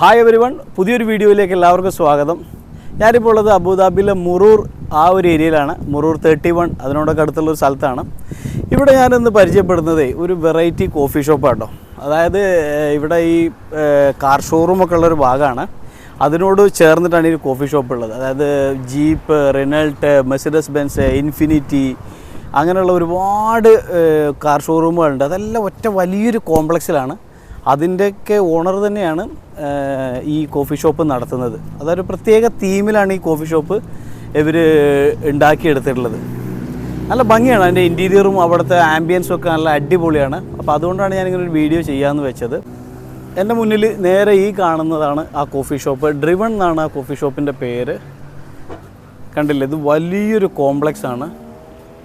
Hi every one പുതിയൊരു വീഡിയോയിലേക്ക് എല്ലാവർക്കും സ്വാഗതം. ഞാനിപ്പോൾ ഉള്ളത് അബുദാബിയിലെ മുറൂർ ആ ഒരു ഏരിയയിലാണ്. മുറൂർ തേർട്ടി വൺ അതിനോടൊക്കെ അടുത്തുള്ള ഒരു സ്ഥലത്താണ്. ഇവിടെ ഞാനിന്ന് പരിചയപ്പെടുന്നത് ഒരു വെറൈറ്റി കോഫി ഷോപ്പാട്ടോ അതായത് ഇവിടെ ഈ കാർ ഷോറൂമൊക്കെ ഉള്ളൊരു ഭാഗമാണ്. അതിനോട് ചേർന്നിട്ടാണ് ഈ കോഫി ഷോപ്പ് ഉള്ളത്. അതായത് Jeep Renault Mercedes Benz Infiniti അങ്ങനെയുള്ള ഒരുപാട് കാർ ഷോറൂമുകളുണ്ട് അതെല്ലാം ഒറ്റ വലിയൊരു കോംപ്ലക്സിലാണ് അതിന്റെയൊക്കെ ഓണർ തന്നെയാണ് ഈ കോഫി ഷോപ്പ് നടത്തുന്നത്. അതൊരു പ്രത്യേക തീമിലാണ് ഈ കോഫി ഷോപ്പ് ഇവർ ഉണ്ടാക്കിയെടുത്തിട്ടുള്ളത്. നല്ല ഭംഗിയാണ്. അതിന്റെ ഇന്റീരിയറും അവിടുത്തെ ആംബിയൻസും ഒക്കെ നല്ല അടിപൊളിയാണ്. അപ്പോൾ അതുകൊണ്ടാണ് ഞാനിങ്ങനെ ഒരു വീഡിയോ ചെയ്യാമെന്ന് വെച്ചത്. എന്റെ മുന്നിൽ നേരെ ഈ കാണുന്നതാണ് ആ കോഫി ഷോപ്പ് ഡ്രിവൺ എന്നാണ് ആ കോഫി ഷോപ്പിന്റെ പേര്. കണ്ടില്ലേ? ഇത് വലിയൊരു കോംപ്ലക്സ് ആണ്.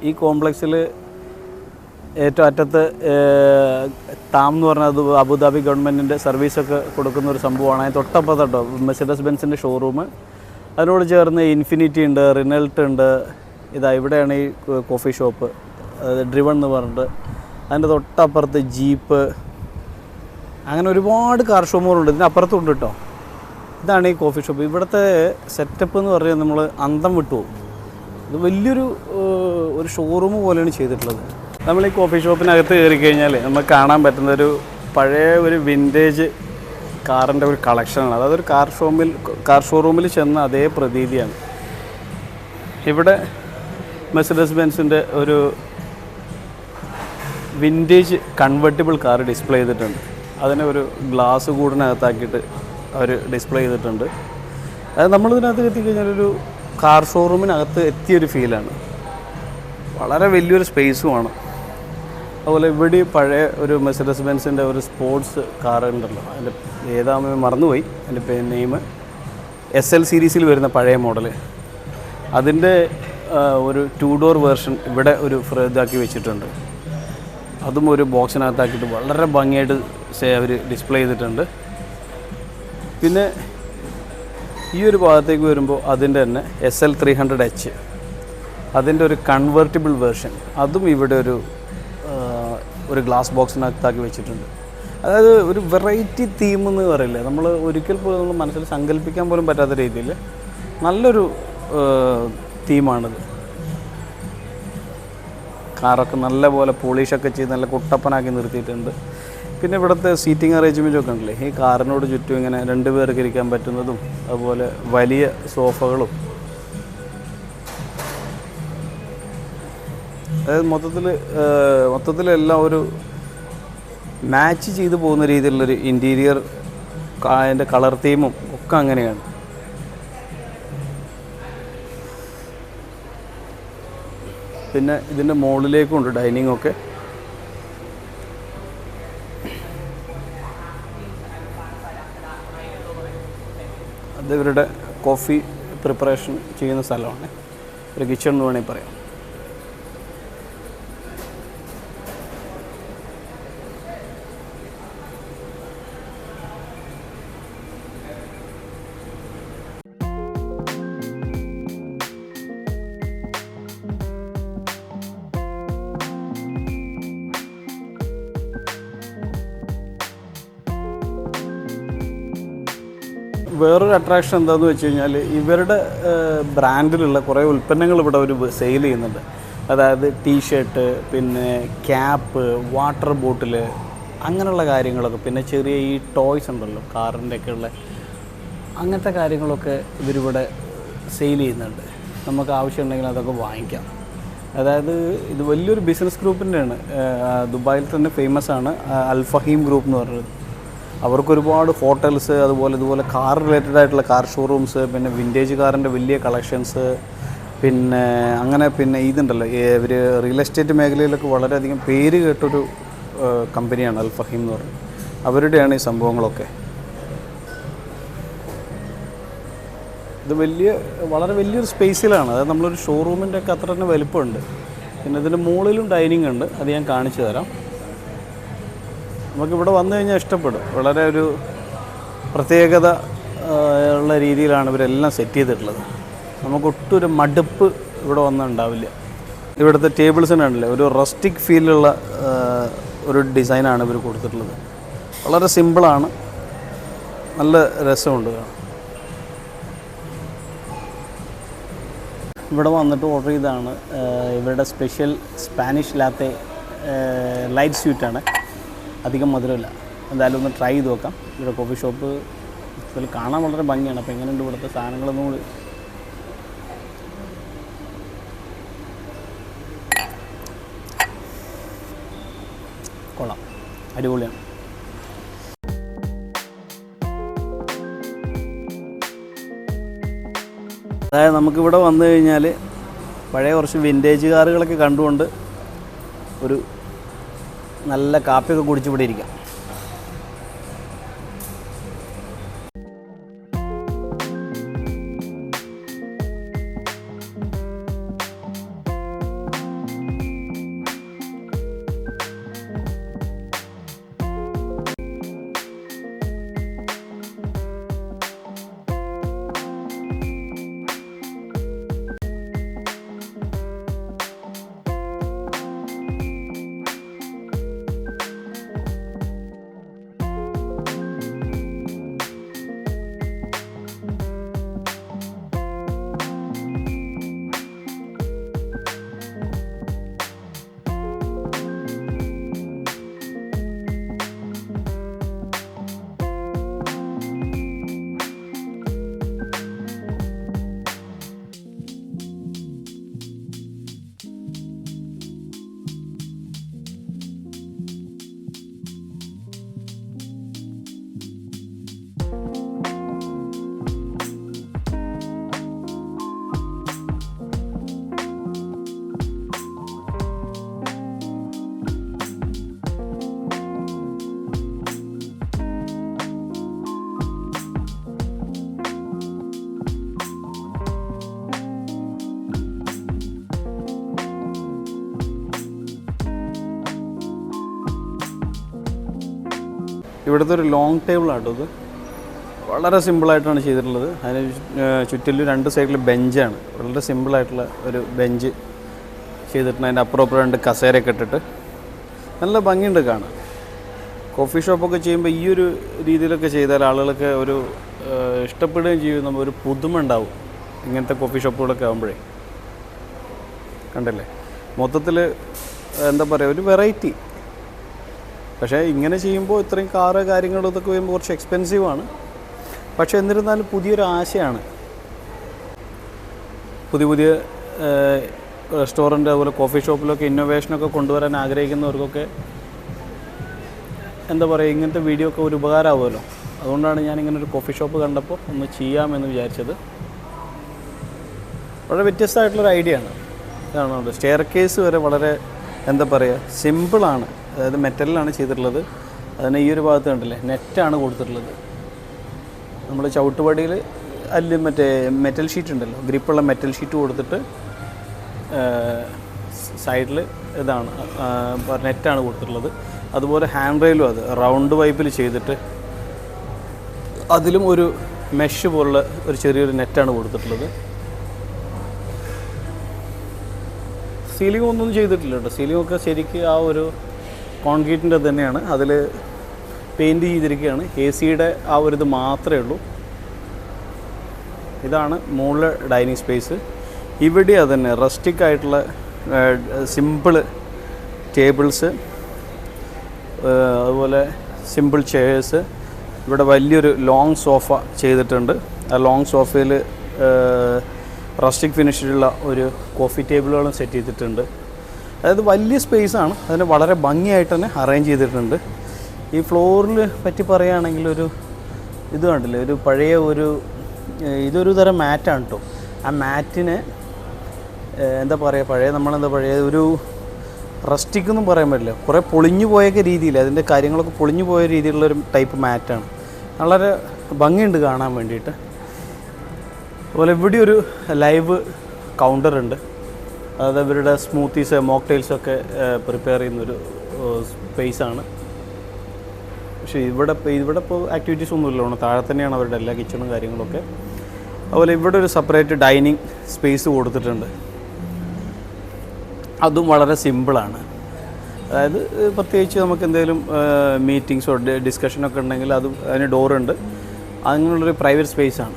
ഈ കോംപ്ലക്സിൽ ഏറ്റവും അറ്റത്ത് താം എന്ന് പറഞ്ഞത് അബുദാബി ഗവൺമെന്റിന്റെ സർവീസൊക്കെ കൊടുക്കുന്ന ഒരു സംഭവമാണ്. അതിന് തൊട്ടപ്പുറത്തോ മെസിഡസ് ബെൻസിന്റെ ഷോറൂം അതിനോട് ചേർന്ന് ഇൻഫിനിറ്റി ഉണ്ട് റിനൽട്ട് ഉണ്ട്. ഇതാ ഇവിടെയാണ് ഈ കോഫി ഷോപ്പ് ഡ്രിവൺ എന്ന് പറഞ്ഞിട്ട്. അതിന്റെ തൊട്ടപ്പുറത്ത് ജീപ്പ് അങ്ങനെ ഒരുപാട് കാർ ഷോമുകളുണ്ട് ഇതിനപ്പുറത്തും ഉണ്ട് കേട്ടോ. ഇതാണ് ഈ കോഫി ഷോപ്പ് ഇവിടുത്തെ സെറ്റപ്പ് എന്ന് പറഞ്ഞാൽ നമ്മൾ അന്തം വിട്ടു പോകും. ഇത് വലിയൊരു ഒരു ഷോറൂം പോലെയാണ് ചെയ്തിട്ടുള്ളത്. നമ്മൾ ഈ കോഫി ഷോപ്പിനകത്ത് കയറി കഴിഞ്ഞാൽ നമുക്ക് കാണാൻ പറ്റുന്ന ഒരു പഴയ ഒരു വിന്റേജ് കാറിന്റെ ഒരു കളക്ഷനാണ് അതായത് ഒരു കാർ ഷോമിൽ കാർ ഷോറൂമിൽ ചെന്ന അതേ പ്രതീതിയാണ്. ഇവിടെ മെസിഡസ് ബെൻസിന്റെ ഒരു വിന്റേജ് കൺവെർട്ടിബിൾ കാർ ഡിസ്പ്ലേ ചെയ്തിട്ടുണ്ട്. അതിനെ ഒരു ഗ്ലാസ് കൂടിനകത്താക്കിയിട്ട് അവർ ഡിസ്പ്ലേ ചെയ്തിട്ടുണ്ട്. അത് നമ്മളിതിനകത്ത് എത്തിക്കഴിഞ്ഞാൽ ഒരു കാർ ഷോറൂമിനകത്ത് എത്തിയൊരു ഫീലാണ് വളരെ വലിയൊരു സ്പേസുമാണ് അതുപോലെ ഇവിടെ പഴയ ഒരു മെസ്സഡസ് ബെൻസിന്റെ ഒരു സ്പോർട്സ് കാർ ഉണ്ടല്ലോ. അതിന്റെ ഏതാമ മറന്നുപോയി. അതിന്റെ പേ നെയിം എസ് എൽ സീരീസിൽ വരുന്ന പഴയ മോഡൽ അതിന്റെ ഒരു ടു ഡോർ വേർഷൻ ഇവിടെ ഒരു ഇതാക്കി വെച്ചിട്ടുണ്ട്. അതും ഒരു ബോക്സിനകത്താക്കിയിട്ട് വളരെ ഭംഗിയായിട്ട് അവർ ഡിസ്പ്ലേ ചെയ്തിട്ടുണ്ട്. പിന്നെ ഈ ഒരു ഭാഗത്തേക്ക് വരുമ്പോൾ അതിന്റെ തന്നെ S L three hundred H അതിന്റെ ഒരു കൺവേർട്ടബിൾ വേർഷൻ അതും ഇവിടെ ഒരു ഒരു ഗ്ലാസ് ബോക്സിനകത്താക്കി വെച്ചിട്ടുണ്ട്. അതായത് ഒരു വെറൈറ്റി തീം എന്ന് പറയില്ലേ? നമ്മൾ ഒരിക്കൽ പോലും നമ്മൾ മനസ്സിൽ സങ്കല്പിക്കാൻ പോലും പറ്റാത്ത രീതിയിൽ നല്ലൊരു തീമാണിത് കാറൊക്കെ നല്ല പോലെ പോളിഷൊക്കെ ചെയ്ത് നല്ല കുട്ടപ്പനാക്കി നിർത്തിയിട്ടുണ്ട്. പിന്നെ ഇവിടുത്തെ സീറ്റിംഗ് അറേഞ്ച്മെന്റ് ഒക്കെ ഉണ്ടല്ലേ? ഈ കാറിനോട് ചുറ്റും ഇങ്ങനെ രണ്ട് പേർക്ക് ഇരിക്കാൻ പറ്റുന്നതും അതുപോലെ വലിയ സോഫകളും അതായത് മൊത്തത്തിൽ മൊത്തത്തിലെല്ലാം ഒരു മാച്ച് ചെയ്തു പോകുന്ന രീതിയിലുള്ളൊരു ഇന്റീരിയർ അതിന്റെ കളർ തീമും ഒക്കെ അങ്ങനെയാണ്. പിന്നെ ഇതിന്റെ മുകളിലേക്കും ഉണ്ട് ഡൈനിങ് ഒക്കെ അത് ഇവരുടെ കോഫി പ്രിപ്പറേഷൻ ചെയ്യുന്ന സ്ഥലമാണ്. ഒരു കിച്ചൺ എന്ന് വേണമെങ്കിൽ പറയാം. വേറൊരു അട്രാക്ഷൻ എന്താണെന്ന് വെച്ച് കഴിഞ്ഞാൽ ഇവരുടെ ബ്രാൻഡിലുള്ള കുറേ ഉൽപ്പന്നങ്ങൾ ഇവിടെ അവർ സെയിൽ ചെയ്യുന്നുണ്ട്. അതായത് ടീഷർട്ട് പിന്നെ ക്യാപ്പ് വാട്ടർ ബോട്ടിൽ അങ്ങനെയുള്ള കാര്യങ്ങളൊക്കെ. പിന്നെ ചെറിയ ഈ ടോയ്സ് ഉണ്ടല്ലോ കാറിന്റെ ഒക്കെ ഉള്ള. അങ്ങനത്തെ കാര്യങ്ങളൊക്കെ ഇവരിവിടെ സെയിൽ ചെയ്യുന്നുണ്ട്. നമുക്ക് ആവശ്യമുണ്ടെങ്കിൽ അതൊക്കെ വാങ്ങിക്കാം. അതായത് ഇത് വലിയൊരു ബിസിനസ് ഗ്രൂപ്പിന്റെയാണ് ദുബായിൽ തന്നെ ഫേമസ് ആണ് അൽഫഹീം ഗ്രൂപ്പ് എന്ന് പറയുന്നത് അവർക്ക് ഒരുപാട് ഹോട്ടൽസ് അതുപോലെ ഇതുപോലെ കാർ റിലേറ്റഡ് ആയിട്ടുള്ള കാർ ഷോറൂംസ് പിന്നെ വിന്റേജ് കാറിന്റെ വലിയ കളക്ഷൻസ് പിന്നെ അങ്ങനെ പിന്നെ ഇതുണ്ടല്ലോ. ഇവർ റിയൽ എസ്റ്റേറ്റ് മേഖലയിലൊക്കെ വളരെയധികം പേര് കേട്ടൊരു കമ്പനിയാണ് അൽഫഹീം എന്ന് പറയുന്നത് അവരുടെയാണ് ഈ സംഭവങ്ങളൊക്കെ. ഇത് വലിയ വളരെ വലിയൊരു സ്പേസിലാണ് അതായത് നമ്മളൊരു ഷോറൂമിന്റെ ഒക്കെ അത്ര തന്നെ വലിപ്പമുണ്ട്. പിന്നെ ഇതിന്റെ മുകളിലും ഡൈനിങ് ഉണ്ട്. അത് ഞാൻ കാണിച്ചു തരാം. നമുക്കിവിടെ വന്നു കഴിഞ്ഞാൽ ഇഷ്ടപ്പെടും. വളരെ ഒരു പ്രത്യേകത ഉള്ള രീതിയിലാണ് ഇവരെല്ലാം സെറ്റ് ചെയ്തിട്ടുള്ളത്. നമുക്ക് മടുപ്പ് ഇവിടെ വന്നാൽ ഉണ്ടാവില്ല ഇവിടുത്തെ ടേബിൾസിനാണല്ലേ ഒരു റസ്റ്റിക് ഫീലുള്ള ഒരു ഡിസൈനാണ് ഇവർ കൊടുത്തിട്ടുള്ളത്. വളരെ സിമ്പിളാണ് നല്ല രസമുണ്ട്. ഇവിടെ വന്നിട്ട് ഓർഡർ ചെയ്തതാണ് ഇവരുടെ സ്പെഷ്യൽ സ്പാനിഷ് ലാത്തെ ലൈറ്റ് സ്വീറ്റാണ് അധികം മധുരമില്ല. എന്തായാലും ഒന്ന് ട്രൈ ചെയ്ത് നോക്കാം. ഇവിടെ കോഫി ഷോപ്പ് ഇതിൽ കാണാൻ വളരെ ഭംഗിയാണ്. അപ്പോൾ എങ്ങനെയുണ്ട് ഇവിടുത്തെ സാധനങ്ങളൊന്നും കൂടി? കൊള്ളാം. അടിപൊളിയാണ്. അതായത് നമുക്കിവിടെ വന്നു കഴിഞ്ഞാൽ പഴയ കുറച്ച് വിന്റേജ് കാറുകളൊക്കെ കണ്ടുകൊണ്ട് ഒരു നല്ല കാപ്പിയൊക്കെ കുടിച്ച് ഇവിടെ ഇരിക്കാം. ഇവിടുത്തെ ഒരു ലോങ് ടേബിളാട്ടോ ഇത്. വളരെ സിമ്പിളായിട്ടാണ് ചെയ്തിട്ടുള്ളത്. അതിന് ചുറ്റിൽ രണ്ട് സൈഡിൽ ബെഞ്ചാണ് വളരെ സിമ്പിളായിട്ടുള്ള ഒരു ബെഞ്ച് ചെയ്തിട്ടുണ്ട്. അതിന്റെ അപ്പുറം രണ്ട് കസേരയൊക്കെ ഇട്ടിട്ട്. നല്ല ഭംഗിയുണ്ട് കാണാൻ. കോഫി ഷോപ്പൊക്കെ ചെയ്യുമ്പോൾ ഈ ഒരു രീതിയിലൊക്കെ ചെയ്താൽ ആളുകളൊക്കെ ഒരു ഇഷ്ടപ്പെടുകയും ചെയ്യും. നമ്മൾ ഒരു പുതുമ ഉണ്ടാവും ഇങ്ങനത്തെ കോഫി ഷോപ്പുകളൊക്കെ ആകുമ്പോഴേ കണ്ടല്ലേ? മൊത്തത്തിൽ എന്താ പറയുക ഒരു വെറൈറ്റി പക്ഷേ ഇങ്ങനെ ചെയ്യുമ്പോൾ ഇത്രയും കാറ് കാര്യങ്ങൾ ഇതൊക്കെ വരുമ്പോൾ കുറച്ച് എക്സ്പെൻസീവ് ആണ്. പക്ഷേ എന്നിരുന്നാലും പുതിയൊരു ആശയാണ്. പുതിയ പുതിയ റെസ്റ്റോറന്റ് അതുപോലെ കോഫി ഷോപ്പിലൊക്കെ ഇന്നോവേഷനൊക്കെ കൊണ്ടുവരാൻ ആഗ്രഹിക്കുന്നവർക്കൊക്കെ എന്താ പറയുക ഇങ്ങനത്തെ വീഡിയോ ഒക്കെ ഒരു ഉപകാരമാവുമല്ലോ. അതുകൊണ്ടാണ് ഞാൻ ഇങ്ങനെ ഒരു കോഫി ഷോപ്പ് കണ്ടപ്പോൾ ഒന്ന് ചെയ്യാമെന്ന് വിചാരിച്ചത്. വളരെ വ്യത്യസ്തമായിട്ടുള്ളൊരു ഐഡിയ ആണ്. ഇതാണ് സ്റ്റെയർ കേസ് വരെ വളരെ എന്താ പറയുക സിമ്പിളാണ് അതായത് മെറ്റലിലാണ് ചെയ്തിട്ടുള്ളത്. അതിന് ഈ ഒരു ഭാഗത്ത് കണ്ടില്ലേ? നെറ്റാണ് കൊടുത്തിട്ടുള്ളത്. നമ്മൾ ചവിട്ടുപടിയിൽ അല്ല മറ്റേ മെറ്റൽ ഷീറ്റ് ഉണ്ടല്ലോ? ഗ്രിപ്പുള്ള മെറ്റൽ ഷീറ്റ് കൊടുത്തിട്ട് സൈഡിൽ ഇതാണ് നെറ്റാണ് കൊടുത്തിട്ടുള്ളത്. അതുപോലെ ഹാൻഡ് റെയിലും അത്. റൗണ്ട് വൈപ്പിൽ ചെയ്തിട്ട് അതിലും ഒരു മെഷ് പോലുള്ള ഒരു ചെറിയൊരു നെറ്റാണ് കൊടുത്തിട്ടുള്ളത്. സീലിംഗ് ഒന്നും ചെയ്തിട്ടില്ല കേട്ടോ. സീലിംഗ് ഒക്കെ ശരിക്കും ആ ഒരു കോൺക്രീറ്റിന്റെ തന്നെയാണ്. അതിൽ പെയിന്റ് ചെയ്തിരിക്കുകയാണ്. എ സിയുടെ ആ ഒരു ഇത് മാത്രമേ ഉള്ളൂ. ഇതാണ് മുകളിലെ ഡൈനിങ് സ്പേസ്. ഇവിടെ തന്നെ റസ്റ്റിക് ആയിട്ടുള്ള സിമ്പിൾ ടേബിൾസ് അതുപോലെ സിമ്പിൾ ചെയേഴ്സ്. ഇവിടെ വലിയൊരു ലോങ് സോഫ ചെയ്തിട്ടുണ്ട്. ആ ലോങ് സോഫയിൽ റസ്റ്റിക് ഫിനിഷിലുള്ള ഒരു കോഫി ടേബിളുകളും സെറ്റ് ചെയ്തിട്ടുണ്ട്. അതായത് വലിയ സ്പേസാണ് അതിനെ വളരെ ഭംഗിയായിട്ട് തന്നെ അറേഞ്ച് ചെയ്തിട്ടുണ്ട്. ഈ ഫ്ലോറിൽ പറ്റി പറയുകയാണെങ്കിൽ ഒരു ഇത് കണ്ടില്ലേ? ഒരു പഴയ ഒരു ഇതൊരു തരം മാറ്റാണ് കേട്ടോ ആ മാറ്റിനെ എന്താ പറയുക പഴയ നമ്മളെന്താ പഴയ ഒരു റസ്റ്റിക് എന്നും പറയാൻ പറ്റില്ല. കുറേ പൊളിഞ്ഞു പോയൊക്കെ രീതിയിൽ അതിന്റെ കാര്യങ്ങളൊക്കെ പൊളിഞ്ഞു പോയ രീതിയിലുള്ള ഒരു ടൈപ്പ് മാറ്റാണ് വളരെ ഭംഗിയുണ്ട് കാണാൻ വേണ്ടിയിട്ട്. അതുപോലെ ഇവിടെ ഒരു ലൈവ് കൗണ്ടർ ഉണ്ട്. അതായത് ഇവരുടെ സ്മൂത്തീസ് മോക്ടെയിൽസൊക്കെ പ്രിപ്പയർ ചെയ്യുന്നൊരു സ്പേസാണ് പക്ഷേ ഇവിടെ ഇവിടെ ഇപ്പോൾ ആക്ടിവിറ്റീസ് ഒന്നുമില്ല. ഓണം താഴെ തന്നെയാണ് അവരുടെ എല്ലാ കിച്ചണും കാര്യങ്ങളൊക്കെ. അതുപോലെ ഇവിടെ ഒരു സെപ്പറേറ്റ് ഡൈനിങ് സ്പേസ് കൊടുത്തിട്ടുണ്ട്. അതും വളരെ സിമ്പിളാണ് അതായത് പ്രത്യേകിച്ച് നമുക്ക് എന്തെങ്കിലും മീറ്റിങ്സോ ഡിസ്കഷനൊക്കെ ഉണ്ടെങ്കിൽ അതും അതിന് ഡോറുണ്ട് അങ്ങനെയുള്ളൊരു പ്രൈവറ്റ് സ്പേസാണ്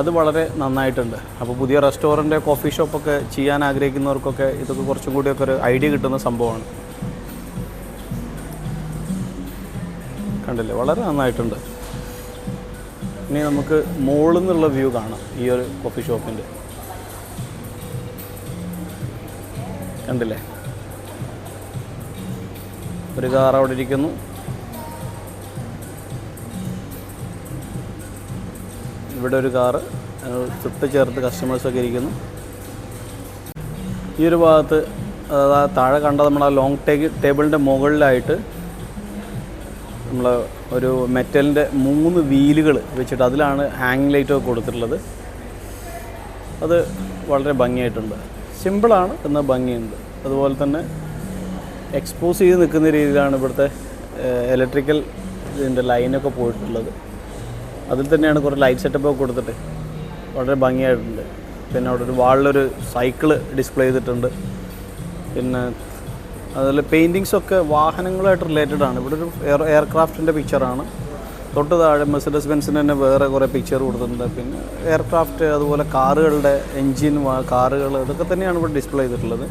അത് വളരെ നന്നായിട്ടുണ്ട്. അപ്പോൾ പുതിയ റെസ്റ്റോറന്റ് കോഫി ഷോപ്പൊക്കെ ചെയ്യാൻ ആഗ്രഹിക്കുന്നവർക്കൊക്കെ ഇതൊക്കെ കുറച്ചും കൂടിയൊക്കെ ഒരു ഐഡിയ കിട്ടുന്ന സംഭവമാണ്. കണ്ടില്ലേ? വളരെ നന്നായിട്ടുണ്ട്. ഇനി നമുക്ക് മുകളിൽ നിന്നുള്ള വ്യൂ കാണാം ഈ ഒരു കോഫി ഷോപ്പിന്റെ കണ്ടില്ലേ? ഒരു കാർ അവിടെ ഇരിക്കുന്നു. ഇവിടെ ഒരു കാറ് ചുട്ട് ചേർത്ത് കസ്റ്റമേഴ്സൊക്കെ ഇരിക്കുന്നു. ഈ ഒരു ഭാഗത്ത് അതായത് ആ താഴെ കണ്ട നമ്മൾ ആ ലോങ് ടേക്ക് ടേബിളിന്റെ മുകളിലായിട്ട് നമ്മൾ ഒരു മെറ്റലിന്റെ മൂന്ന് വീലുകൾ വെച്ചിട്ട് അതിലാണ് ഹാങ് ലൈറ്റൊക്കെ കൊടുത്തിട്ടുള്ളത്. അത് വളരെ ഭംഗിയായിട്ടുണ്ട്. സിമ്പിളാണ് എന്നാൽ ഭംഗിയുണ്ട്. അതുപോലെ തന്നെ എക്സ്പോസ് ചെയ്ത് നിൽക്കുന്ന രീതിയിലാണ് ഇവിടുത്തെ ഇലക്ട്രിക്കൽ ഇതിന്റെ ലൈനൊക്കെ പോയിട്ടുള്ളത്. അതിൽ തന്നെയാണ് കുറേ ലൈറ്റ് സെറ്റപ്പ് ഒക്കെ കൊടുത്തിട്ട് വളരെ ഭംഗിയായിട്ടുണ്ട്. പിന്നെ അവിടെ ഒരു വാളിലൊരു സൈക്കിൾ ഡിസ്പ്ലേ ചെയ്തിട്ടുണ്ട്. പിന്നെ അതുപോലെ പെയിന്റിങ്സ് ഒക്കെ വാഹനങ്ങളുമായിട്ട് റിലേറ്റഡ് ആണ്. ഇവിടെ ഒരു എയർ എയർക്രാഫ്റ്റിന്റെ പിക്ചറാണ് തൊട്ട് താഴെ മെസിഡസ് ബെൻസിന് തന്നെ വേറെ കുറേ പിക്ചർ കൊടുത്തിട്ടുണ്ട്. പിന്നെ എയർക്രാഫ്റ്റ് അതുപോലെ കാറുകളുടെ എൻജിൻ കാറുകൾ ഇതൊക്കെ തന്നെയാണ് ഇവിടെ ഡിസ്പ്ലേ ചെയ്തിട്ടുള്ളത്.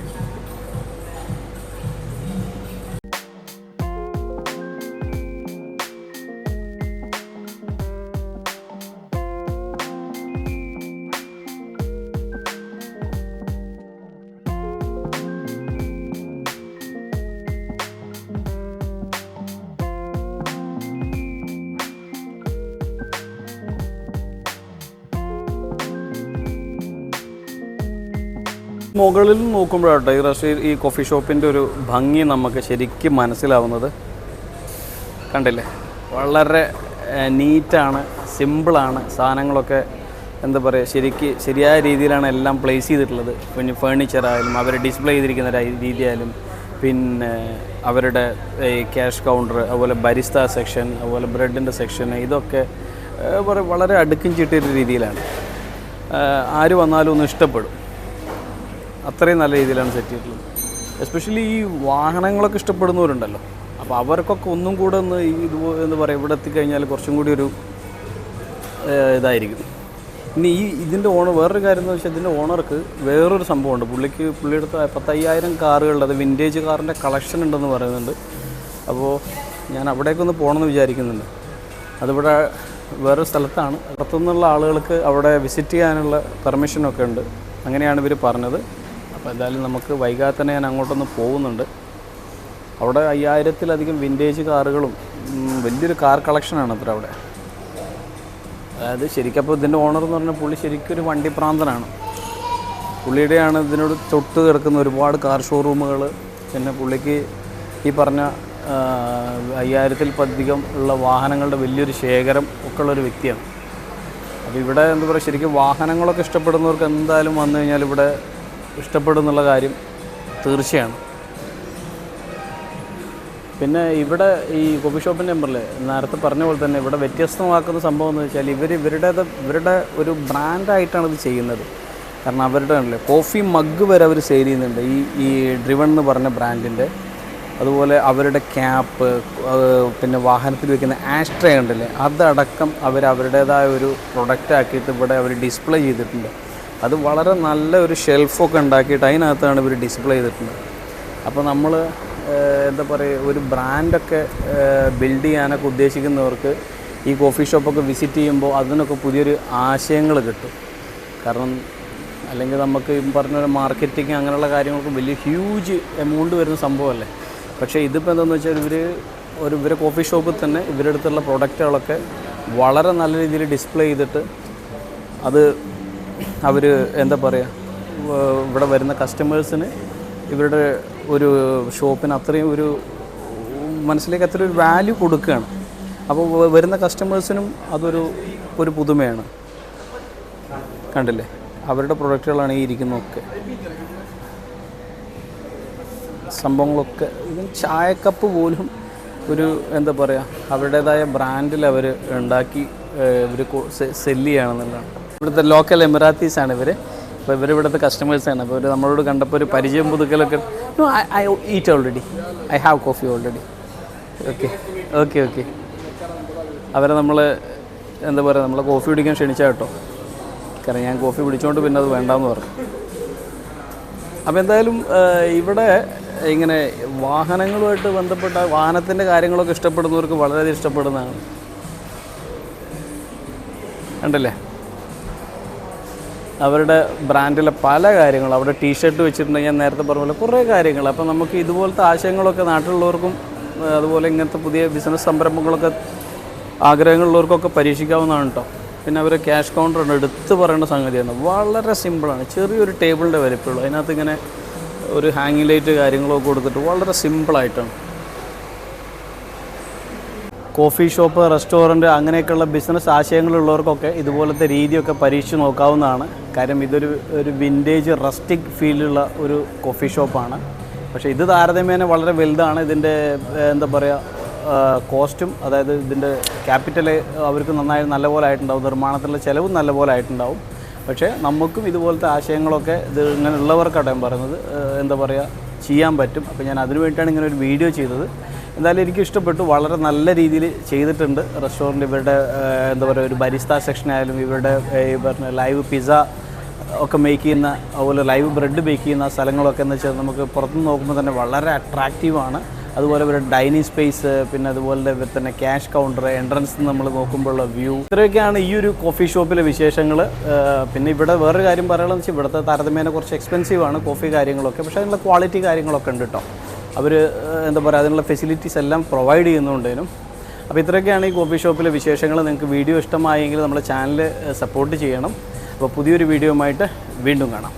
മുകളിൽ നോക്കുമ്പോഴാട്ടെ ഈ റഷീ ഈ കോഫി ഷോപ്പിന്റെ ഒരു ഭംഗി നമുക്ക് ശരിക്കും മനസ്സിലാവുന്നത്. കണ്ടില്ലേ? വളരെ നീറ്റാണ് സിമ്പിളാണ് സാധനങ്ങളൊക്കെ എന്താ പറയുക ശരിക്ക് ശരിയായ രീതിയിലാണ് എല്ലാം പ്ലേസ് ചെയ്തിട്ടുള്ളത്. പിന്നെ ഫേണിച്ചറായാലും അവർ ഡിസ്പ്ലേ ചെയ്തിരിക്കുന്ന രീതിയായാലും പിന്നെ അവരുടെ ക്യാഷ് കൗണ്ടർ അതുപോലെ ബരിസ്ത സെക്ഷൻ അതുപോലെ ബ്രെഡിന്റെ സെക്ഷൻ ഇതൊക്കെ വളരെ അടുക്കും ചിട്ടിയൊരു രീതിയിലാണ്. ആര് വന്നാലും ഒന്ന് ഇഷ്ടപ്പെടും. അത്രയും നല്ല രീതിയിലാണ് സെറ്റ് ചെയ്തിട്ടുള്ളത്. എസ്പെഷ്യലി ഈ വാഹനങ്ങളൊക്കെ ഇഷ്ടപ്പെടുന്നവരുണ്ടല്ലോ. അപ്പോൾ അവർക്കൊക്കെ ഒന്നും കൂടെ ഒന്ന് ഇത് എന്ന് പറയുക ഇവിടെ എത്തിക്കഴിഞ്ഞാൽ കുറച്ചും കൂടി ഒരു ഇതായിരിക്കും. ഇനി ഈ ഇതിന്റെ ഓണർ വേറൊരു കാര്യം എന്ന് വെച്ചാൽ ഇതിന്റെ ഓണർക്ക് വേറൊരു സംഭവമുണ്ട്. പുള്ളിക്ക് പുള്ളിയെടുത്ത് പത്തയ്യായിരം കാറുകളുടെ അത് വിന്റേജ് കാറിന്റെ കളക്ഷൻ ഉണ്ടെന്ന് പറയുന്നുണ്ട്. അപ്പോൾ ഞാൻ അവിടേക്കൊന്ന് പോകണമെന്ന് വിചാരിക്കുന്നുണ്ട്. അതിവിടെ വേറൊരു സ്ഥലത്താണ്. പുറത്തുനിന്നുള്ള ആളുകൾക്ക് അവിടെ വിസിറ്റ് ചെയ്യാനുള്ള പെർമിഷനൊക്കെ ഉണ്ട്. അങ്ങനെയാണ് ഇവർ പറഞ്ഞത്. അപ്പോൾ എന്തായാലും നമുക്ക് വൈകാതെ തന്നെ ഞാൻ അങ്ങോട്ടൊന്ന് പോകുന്നുണ്ട്. അവിടെ അയ്യായിരത്തിലധികം വിന്റേജ് കാറുകളും വലിയൊരു കാർ കളക്ഷനാണ് അത്ര അവിടെ. അതായത് ശരിക്കും അപ്പോൾ ഇതിന്റെ ഓണർ എന്ന് പറഞ്ഞാൽ പുള്ളി ശരിക്കും ഒരു വണ്ടി പ്രാന്തനാണ്. പുള്ളിയുടെയാണ് ഇതിനോട് തൊട്ട് കിടക്കുന്ന ഒരുപാട് കാർ ഷോറൂമുകൾ പിന്നെ പുള്ളിക്ക് ഈ പറഞ്ഞ അയ്യായിരത്തിൽ പധികം ഉള്ള വാഹനങ്ങളുടെ വലിയൊരു ശേഖരം ഒക്കെ ഉള്ളൊരു വ്യക്തിയാണ്. അപ്പോൾ ഇവിടെ എന്താ പറയുക ശരിക്കും വാഹനങ്ങളൊക്കെ ഇഷ്ടപ്പെടുന്നവർക്ക് എന്തായാലും വന്നു കഴിഞ്ഞാൽ ഇവിടെ ഇഷ്ടപ്പെടും എന്നുള്ള കാര്യം തീർച്ചയാണ്. പിന്നെ ഇവിടെ ഈ കോഫി ഷോപ്പിന്റെ നമ്പറിൽ നേരത്തെ പറഞ്ഞ പോലെ തന്നെ ഇവിടെ വ്യത്യസ്തമാക്കുന്ന സംഭവം എന്ന് വെച്ചാൽ ഇവർ ഇവരുടേത് ഇവരുടെ ഒരു ബ്രാൻഡായിട്ടാണ് ഇത് ചെയ്യുന്നത്. കാരണം അവരുടെ ആണല്ലേ കോഫി മഗ് വരെ അവർ സെയിൽ ചെയ്യുന്നുണ്ട്. ഈ ഈ ഡ്രിവൺ എന്ന് പറഞ്ഞ ബ്രാൻഡിന്റെ അതുപോലെ അവരുടെ ക്യാപ്പ് പിന്നെ വാഹനത്തിൽ വെക്കുന്ന ആസ്ട്രേ ഉണ്ടല്ലേ അതടക്കം അവർ അവരുടേതായ ഒരു പ്രൊഡക്റ്റ് ആക്കിയിട്ട് ഇവിടെ അവർ ഡിസ്പ്ലേ ചെയ്തിട്ടുണ്ട്. അത് വളരെ നല്ല ഒരു ഷെൽഫൊക്കെ ഉണ്ടാക്കിയിട്ട് അതിനകത്താണ് ഇവർ ഡിസ്പ്ലേ ചെയ്തിട്ടുണ്ട് അപ്പോൾ നമ്മൾ എന്താ പറയുക ഒരു ബ്രാൻഡൊക്കെ ബിൽഡ് ചെയ്യാനൊക്കെ ഉദ്ദേശിക്കുന്നവർക്ക് ഈ കോഫി ഷോപ്പൊക്കെ വിസിറ്റ് ചെയ്യുമ്പോൾ അതിനൊക്കെ പുതിയൊരു ആശയങ്ങൾ കിട്ടും. കാരണം അല്ലെങ്കിൽ നമുക്ക് പറഞ്ഞ ഒരു മാർക്കറ്റിംഗ് അങ്ങനെയുള്ള കാര്യങ്ങൾക്ക് വലിയ ഹ്യൂജ് എമൗണ്ട് വരുന്ന സംഭവമല്ലേ? പക്ഷേ ഇതിപ്പോൾ എന്താണെന്ന് വെച്ചാൽ ഇവർ ഒരു ഇവരെ കോഫി ഷോപ്പിൽ തന്നെ ഇവരുടെ അടുത്തുള്ള പ്രൊഡക്റ്റുകളൊക്കെ വളരെ നല്ല രീതിയിൽ ഡിസ്പ്ലേ ചെയ്തിട്ട് അത് അവർ എന്താ പറയുക ഇവിടെ വരുന്ന കസ്റ്റമേഴ്സിന് ഇവരുടെ ഒരു ഷോപ്പിന് അത്രയും ഒരു മനസ്സിലേക്ക് അത്രയും ഒരു വാല്യൂ കൊടുക്കുകയാണ്. അപ്പോൾ വരുന്ന കസ്റ്റമേഴ്സിനും അതൊരു ഒരു പുതുമയാണ്. കണ്ടില്ലേ? അവരുടെ പ്രൊഡക്റ്റുകളാണ് ഈ ഇരിക്കുന്നതൊക്കെ. സംഭവങ്ങളൊക്കെ ഇവൻ ചായക്കപ്പ് പോലും ഒരു എന്താ പറയുക അവരുടേതായ ബ്രാൻഡിൽ അവർ ഉണ്ടാക്കി ഇവർ സെല്ല് ചെയ്യണമെന്നുള്ളതാണ് ഇവിടുത്തെ ലോക്കൽ എമിറാത്തീസ് ആണ് ഇവർ അപ്പോൾ ഇവർ കസ്റ്റമേഴ്സ് ആണ്. അപ്പോൾ ഇവർ നമ്മളോട് കണ്ടപ്പോൾ ഒരു പരിചയം പുതുക്കലൊക്കെ no I eat already I have coffee already okay okay okay അവരെ നമ്മൾ എന്താ പറയുക നമ്മളെ കോഫി കുടിക്കാൻ ക്ഷണിച്ചാൽ കേട്ടോ. കാരണം ഞാൻ കോഫി പിടിച്ചോണ്ട് പിന്നെ അത് വേണ്ടാന്ന് പറഞ്ഞു. അപ്പോൾ എന്തായാലും ഇവിടെ ഇങ്ങനെ വാഹനങ്ങളുമായിട്ട് ബന്ധപ്പെട്ട വാഹനത്തിന്റെ കാര്യങ്ങളൊക്കെ ഇഷ്ടപ്പെടുന്നവർക്ക് വളരെയധികം ഇഷ്ടപ്പെടുന്നതാണ്. ഉണ്ടല്ലേ അവരുടെ ബ്രാൻഡിലെ പല കാര്യങ്ങളും അവിടെ ടീഷർട്ട് വെച്ചിട്ടുണ്ടെങ്കിൽ ഞാൻ നേരത്തെ പറഞ്ഞ പോലെ കുറേ കാര്യങ്ങൾ. അപ്പോൾ നമുക്ക് ഇതുപോലത്തെ ആശയങ്ങളൊക്കെ നാട്ടിലുള്ളവർക്കും അതുപോലെ ഇങ്ങനത്തെ പുതിയ ബിസിനസ് സംരംഭങ്ങളൊക്കെ ആഗ്രഹങ്ങളുള്ളവർക്കൊക്കെ പരീക്ഷിക്കാവുന്നതാണ് കേട്ടോ പിന്നെ അവർ ക്യാഷ് കൗണ്ടർ ഉണ്ട് എടുത്ത് പറയേണ്ട സംഗതിയാണ്. വളരെ സിമ്പിളാണ്. ചെറിയൊരു ടേബിളിന്റെ വലിപ്പമുള്ളൂ. അതിനകത്ത് ഇങ്ങനെ ഒരു ഹാങ്ങിങ് ലൈറ്റ് കാര്യങ്ങളൊക്കെ കൊടുത്തിട്ട് വളരെ സിമ്പിളായിട്ടാണ്. കോഫി ഷോപ്പ് റെസ്റ്റോറന്റ് അങ്ങനെയൊക്കെയുള്ള ബിസിനസ് ആശയങ്ങളുള്ളവർക്കൊക്കെ ഇതുപോലത്തെ രീതിയൊക്കെ പരീക്ഷിച്ച് നോക്കാവുന്നതാണ്. കാര്യം ഇതൊരു ഒരു വിന്റേജ് റസ്റ്റിക് ഫീലുള്ള ഒരു കോഫി ഷോപ്പാണ്. പക്ഷേ ഇത് താരതമ്യേന വളരെ വലുതാണ്. ഇതിന്റെ എന്താ പറയുക കോസ്റ്റും അതായത് ഇതിന്റെ ക്യാപിറ്റൽ അവർക്ക് നന്നായി നല്ലപോലെ ആയിട്ടുണ്ടാവും. നിർമ്മാണത്തിലുള്ള ചിലവും നല്ലപോലെ ആയിട്ടുണ്ടാവും. പക്ഷേ നമുക്കും ഇതുപോലത്തെ ആശയങ്ങളൊക്കെ ഇത് ഇങ്ങനെ ഉള്ളവർക്കാട്ടെ പറയുന്നത്. എന്താ പറയുക ചെയ്യാൻ പറ്റും. അപ്പോൾ ഞാൻ അതിനു വേണ്ടിയിട്ടാണ് ഇങ്ങനെ ഒരു വീഡിയോ ചെയ്തത്. എന്തായാലും എനിക്ക് ഇഷ്ടപ്പെട്ടു. വളരെ നല്ല രീതിയിൽ ചെയ്തിട്ടുണ്ട്. റെസ്റ്റോറന്റ് ഇവരുടെ എന്താ പറയുക ഒരു ബരിസ്ത സെക്ഷൻ ആയാലും ഇവരുടെ ഈ പറഞ്ഞ ലൈവ് പിസ്സ ഒക്കെ മേക്ക് ചെയ്യുന്ന അതുപോലെ ലൈവ് ബ്രെഡ് ബേക്ക് ചെയ്യുന്ന സ്ഥലങ്ങളൊക്കെ എന്ന് വെച്ചാൽ നമുക്ക് പുറത്തുനിന്ന് നോക്കുമ്പോൾ തന്നെ വളരെ അട്രാക്റ്റീവാണ് അതുപോലെ ഇവരുടെ ഡൈനിങ് സ്പേസ് പിന്നെ അതുപോലെ തന്നെ ക്യാഷ് കൗണ്ടർ എൻട്രൻസ് നമ്മൾ നോക്കുമ്പോഴുള്ള വ്യൂ ഇത്രയൊക്കെയാണ് ഈ ഒരു കോഫി ഷോപ്പിലെ വിശേഷങ്ങൾ. പിന്നെ ഇവിടെ വേറൊരു കാര്യം പറയുകയാണെന്ന് വെച്ചാൽ ഇവിടുത്തെ താരതമ്യേന കുറച്ച് എക്സ്പെൻസീവാണ് കോഫി കാര്യങ്ങളൊക്കെ. പക്ഷേ അതിനുള്ള ക്വാളിറ്റി കാര്യങ്ങളൊക്കെ ഉണ്ട് കേട്ടോ അവർ എന്താ പറയുക അതിനുള്ള ഫെസിലിറ്റീസ് എല്ലാം പ്രൊവൈഡ് ചെയ്യുന്നുണ്ടേനും. അപ്പോൾ ഇത്രയൊക്കെയാണ് ഈ കോഫി ഷോപ്പിലെ വിശേഷങ്ങൾ. നിങ്ങൾക്ക് വീഡിയോ ഇഷ്ടമായെങ്കിൽ നമ്മുടെ ചാനൽ സപ്പോർട്ട് ചെയ്യണം. അപ്പോൾ പുതിയൊരു വീഡിയോയുമായിട്ട് വീണ്ടും കാണാം.